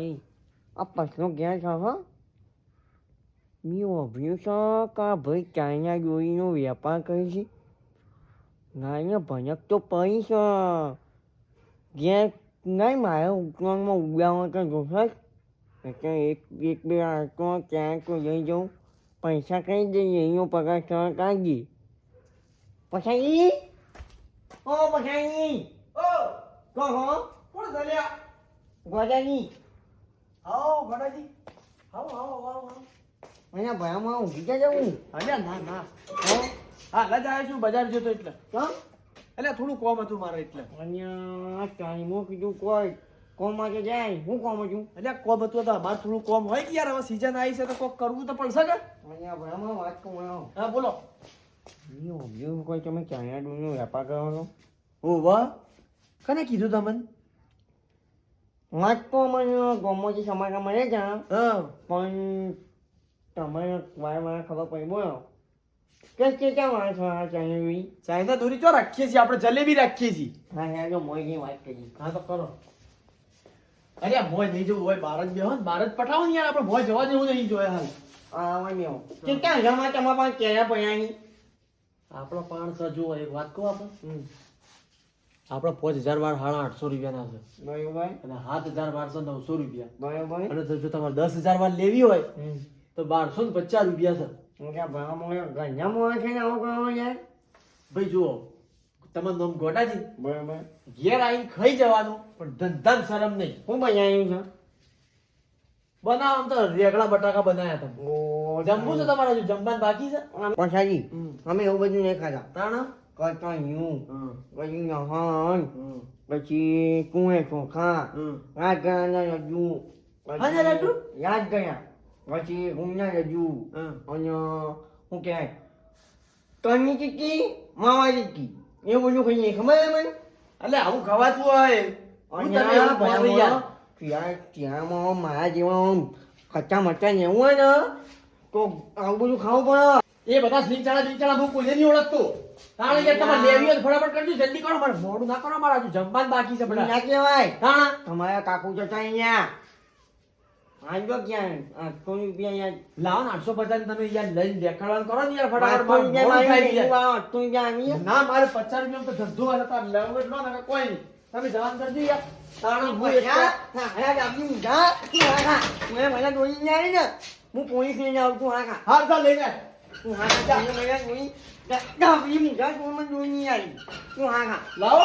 ભાઈ આ પછલો ઘેર છે હો મેં ઓભ્યું છે કે આ ભાઈ ચાઇના દોરીનો વેપાર કરે છે નાને ભનક તો પડી છે ઘેર નહીં મારે ઉકરણમાં ઉડાવવા તો જોશે જ. એટલે એક એક બે આટો ક્યાંક તો લઈ જાઉં પૈસા કઈ દઈએ એનો પગાર સર કાઢી પછી ઓ પછી ઓ કહો કોણ ચાલ્યા ગોદાની આવો ગોડાજી આવો આવો આવો આવો અહીંયા ભયામાં ઊંઘી ગયા જવું અલ્યા ના ના. હા? લજ આવ્યો છું બજાર જતો એટલે. હા? એટલે થોડું કોમ હતું મારે એટલે. અહીંયા ટાઈમો કીધું કોઈ. કોમ કે જાય? હું કોમ છું એટલે કોમ હતું તો અમારે થોડું કોમ હોય કે યાર? હવે સીઝન આવી છે તો કોક કરવું તો પડશે કે? અહીંયા ભયામાં વાત કહું હા બોલો. એ ઊંઘ્યું કોઈ તમે ચાઇના ડૂનો વેપાર કરો છો ઓ વાહ કને કીધું તમને? વાત તો મને ગમોથી સમાચાર મળે છે પણ તમારે વાર વાર ખબર પડી બોલો. કે કે ક્યાં વાત છે આ ચાઇના ચાઇના દોરી ચો રાખીએ છીએ આપણે જલેબી રાખીએ છીએ. હા મોયની વાત કરી. હા તો કરો. અરે આ નહીં જવું હોય બાર જ બેહો બાર જ પટાવો ને યાર આપણે મોય જવા જેવું નહીં જોયા હાલ. આ વાંધો કે ક્યાં જમા તમારા પાસે કેળા પડ્યાની આપણો પાંચસો જુઓ એક વાત કહું આપણે? આપણો પાંચ હજાર વાર સાડા આઠસો રૂપિયાના છે. અને સાત હજાર બારસો નવસો રૂપિયા. અને જો તમારે દસ હજાર વાર લેવી હોય તો બારસો ને પચાસ રૂપિયા છે. ભાઈ જુઓ તમારું નામ ગોટાજી બરોબર. ઘેર આવીને ખાઈ જવાનું પણ ધંધા શરમ નહીં. હું બનાવ્યું છે બનાવો આમ તો રેગડા બટાકા બનાવ્યા તમે. જમવું છે તમારે જમવાનું બાકી છે? પણ હમ. અમે એવું બધું નહીં ખાધા. તાણ? કટણ્યું પછી નહન પછી કુએ ચોખા રાત ગયાના રજુ? યાદ ગયા પછી ઉમના રજુ અને શું કહેવાય તણની ચીકી માવા ચીકી એવું બધું ખાઈએ ખબર મને એટલે આવું ખવાતું હોય. ત્યાં મારા જેવા કચ્ચા મચ્ચા ને એવું હોય ને તો આવું બધું ખાવું પડે એ બધા સિંચાળા સિંચાળા હું કોઈને નહીં ઓળખતો. કારણ કે તમારે લેવી હોય ફટાફટ કરજો જલ્દી કરો મારે મોડું ના કરો મારા હજુ જમવાનું બાકી છે બધા. ના કહેવાય. તાણા? તમારા કાકુ જતા અહીંયા. આજો ક્યાં? આઠસો રૂપિયા યાર લાવો ને આઠસો પચાસ તમે યાર લઈને દેખાડવાનું કરો ને યાર ફટાફટ છે. આઠસો રૂપિયા આવી ના મારે પચાસ રૂપિયા તો ધંધો હશે તાર લેવું એટલો ન કોઈ નહીં. તમે જવાન કરજો યાર. તાણે હું મેં મને દોરી ને હું પોલીસ લઈને આવું છું હા. હાલ ચાલ લઈને હા હા મને દોરી દોરી મુકા તું મને દોરી નહીં આવી તું હા હા લાવો